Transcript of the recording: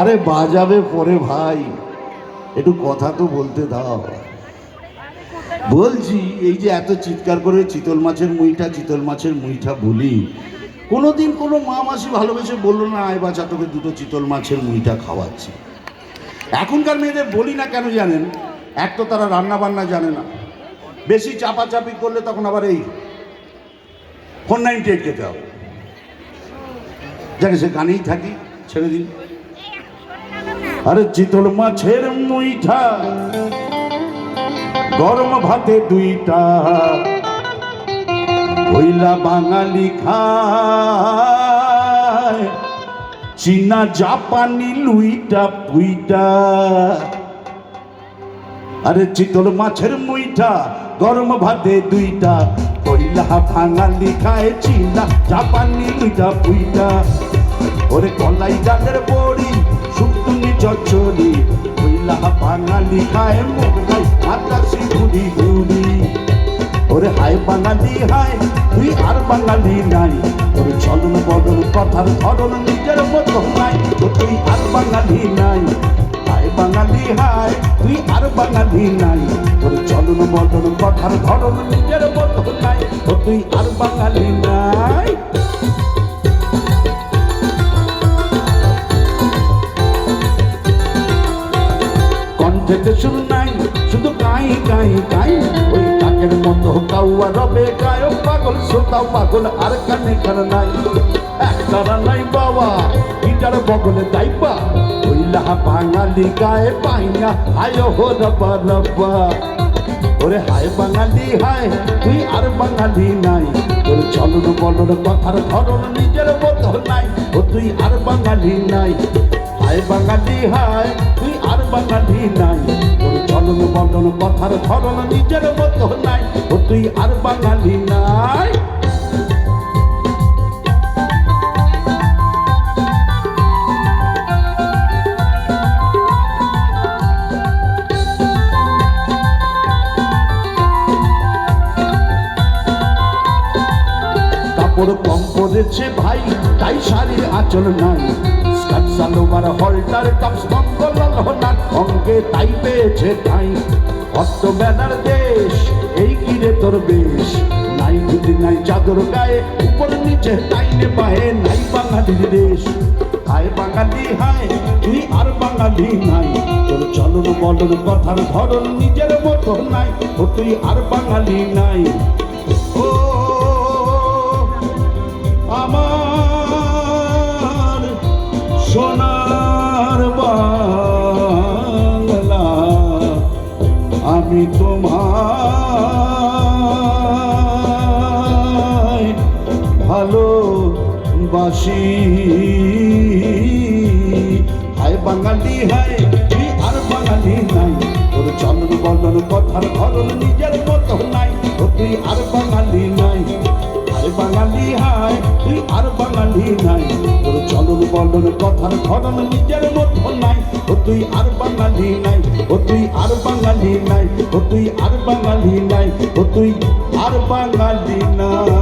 আরে বাজাবে পরে ভাই। একটু কথা তো বলতে দাও। বলছি, এই যে এত চিৎকার করে চিতল মাছের মুইটা চিতল মাছের মুইটা বলি কোনোদিন কোনো মা মাসি ভালোবেসে বলল না, আয় বাচ্চা তোকে দুটো চিতল মাছের মুইটা খাওয়াচ্ছি। এখনকার মেয়েদের বলি না কেন জানেন? এক তো তারা রান্না বান্না জানে না। বেশি চাপাচাপি করলে তখন আবার এই ফোর নাইনটি এইট খেতে হবে। যাকে সে গানেই থাকি, ছেড়ে দিন। আরে চিতল মাছের মুইঠা, গরম ভাতে দুইটা হইলা বাঙালি খায়, চীনা জাপানি লুইটা পুইটা। আরে চিতল মাছের মুইটা গরম ভাতে দুইটা কইলা বাঙালি খায় চীনা জাপানি লুইটা পুইটা ওরে কলাই ডালের বড়ি শুক্তুনি চচ্চড়ি। কইলা বাঙালি খায় মোগলাই, আকাশি ঘুরি ঘুরি ওরে হায় বাঙালি, হায়, তুই আর বাঙালি নাই। ওরে চলন বদল কথার ধরন নিজের মতো নাই। ও তুই আর বাঙালি নাই। হায় বাঙালি, হায়, তুই আর বাঙালি নাই। ওরে চলন বদল কথার ধরন নিজের মতো তুই আর বাঙালি নাই। কণ্ঠেতে সুর নাই, শুধু কাই কাই কাই ওই কাকের মতো কাউয়া রবে গায়ক, পাগল, শ্রোতাও পাগল, আর কানে কান নাই। একতারা নাই বাবা, গিটার বগলে দাইবা ওই লাহা বাঙালি গায়ে পাইয়া আয় হো রবা রবা ওরে হায় বাঙালি, হায়, তুই আর বাঙালি নাই। তোর চলন বলন কথার ধরন নিজের মতো নাই। ও তুই আর বাঙালি নাই। হায় বাঙালি, হায়, তুই আর বাঙালি নাই। তোর চলন বলন কথার ধরন নিজের মতো নাই। ও তুই আর বাঙালি নাই। কাপড় কম পড়েছে ভাই, তাই শাড়ির আচল নাই। স্কার্ট, সালোয়ার, হলটার টপস মঙ্গল হনার অঙ্কে তাই পেয়েছে তাই অত ব্যানার দেশ, এই কিরে তোর বেশ। নাই যদি নাই চাদর গায়ে, উপর নিচে টাইনে পায়ে নাই বাঙালির দেশ। হায় বাঙালি, হায়, তুই আর বাঙালি নাই। তোর চলন বলন কথার ধরন নিজের মতো নাই, ও তুই আর বাঙালি নাই। ও আমি তোমায় ভালোবাসি। হায় বাঙালি, হায় তুই আর বাঙালি নাই? তোর চলন বলন কথার ধরন নিজের মতো নাই। তুই আর বাঙালি নাই? আরে বাঙালি হায়, তুই আর বাঙালি নাই। তোর চলন বলন, কথার ধরন নিজের মতো নাই। ও তুই আর বাঙালি নাই, ও তুই আর বাঙালি নাই, ও তুই আর বাঙালি নাই, ও তুই আর বাঙালি নাই।